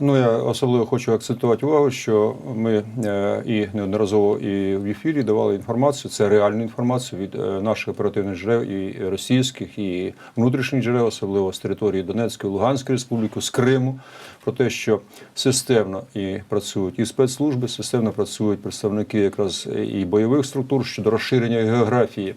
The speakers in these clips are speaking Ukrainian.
Ну, я особливо хочу акцентувати увагу, що ми е, і неодноразово і в ефірі давали інформацію. Це реальну інформацію від е, наших оперативних джерел і російських, і внутрішніх джерел, особливо з території Донецької, Луганської республіки, з Криму, про те, що системно і працюють і спецслужби, системно працюють представники якраз і бойових структур щодо розширення географії.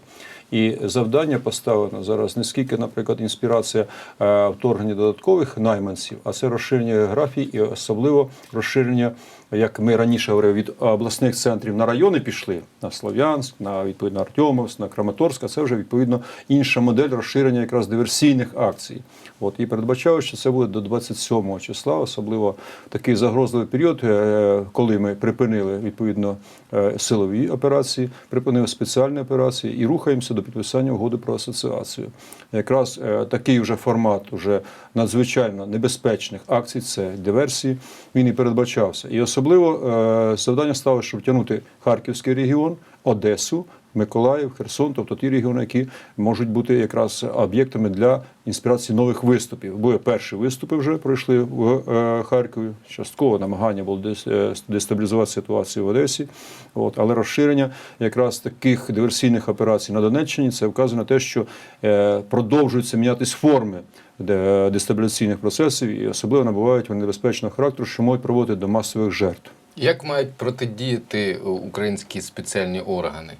І завдання поставлено зараз не скільки, наприклад, інспірація е, вторгнення додаткових найманців, а це розширення географії і особливо розширення, як ми раніше говорили, від обласних центрів на райони пішли на Слов'янськ, на відповідно Артемовськ, на Краматорськ. А це вже відповідно інша модель розширення якраз диверсійних акцій. От і передбачаю, що це буде до 27 числа, особливо такий загрозливий період, е, коли ми припинили відповідно е, силові операції, припинили спеціальні операції і рухаємося до підписання угоди про асоціацію. Якраз е, такий вже формат уже надзвичайно небезпечних акцій, це диверсії. Він і передбачався. І особливо е, завдання стало, щоб втягнути Харківський регіон, Одесу. Миколаїв, Херсон, тобто ті регіони, які можуть бути якраз об'єктами для інспірації нових виступів. Бо перші виступи вже пройшли в е, Харкові. Частково намагання було е, дестабілізувати ситуацію в Одесі. От, але розширення якраз таких диверсійних операцій на Донеччині це вказує на те, що е, продовжуються мінятись форми де- дестабілізаційних процесів, і особливо набувають вони небезпечного характеру, що можуть приводити до масових жертв. Як мають протидіяти українські спеціальні органи?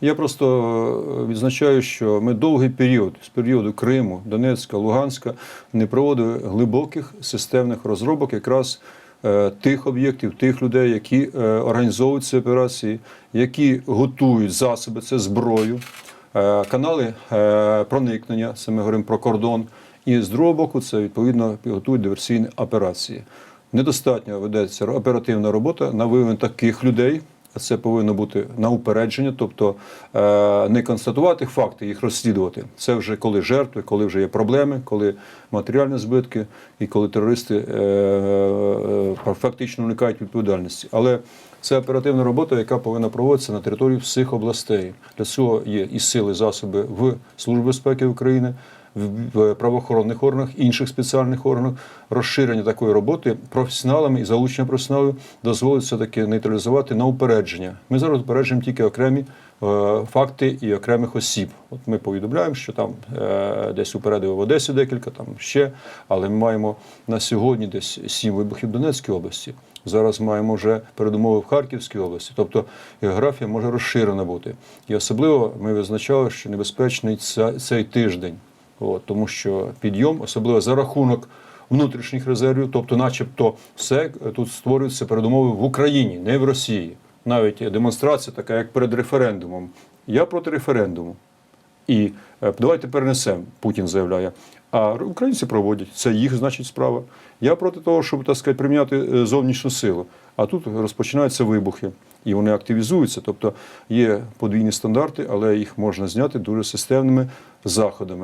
Я просто е, відзначаю, що ми довгий період з періоду Криму, Донецька, Луганська не проводили глибоких системних розробок якраз е, тих об'єктів, тих людей, які е, організовують ці операції, які готують засоби, це зброю, канали проникнення, це ми говоримо про кордон. І з другого боку, це відповідно готують диверсійні операції. Недостатньо ведеться оперативна робота на виявлення таких людей. Це повинно бути на упередження, тобто е, не констатувати факти, їх розслідувати. Це вже коли жертви, коли вже є проблеми, коли матеріальні збитки і коли терористи е, е, фактично уникають відповідальності. Але це оперативна робота, яка повинна проводитися на території всіх областей. Для цього є і сили, засоби в Службі безпеки України в- правоохоронних органах, інших спеціальних органах розширення такої роботи професіоналами і залучення професіоналів дозволить все таки нейтралізувати на упередження. Ми зараз упереджуємо тільки окремі е, факти і окремих осіб. От ми повідомляємо, що там е, десь упередили в Одесі декілька, там ще, але ми маємо на сьогодні десь сім вибухів в Донецькій області. Зараз маємо вже передумови в Харківській області, тобто географія може розширена бути. І особливо ми визначали, що небезпечний ця- цей тиждень. От, тому що підйом, особливо за рахунок внутрішніх резервів, тобто, начебто, все е, тут створюються передумови в Україні, не в Росії. Навіть демонстрація, така як перед референдумом. Я проти референдуму. І е, давайте перенесемо, Путін заявляє. А українці проводять, це їх, значить, справа. Я проти того, щоб так сказати, приміняти е, зовнішню силу. А тут розпочинаються вибухи, і вони активізуються. Тобто є подвійні стандарти, але їх можна зняти дуже системними заходами.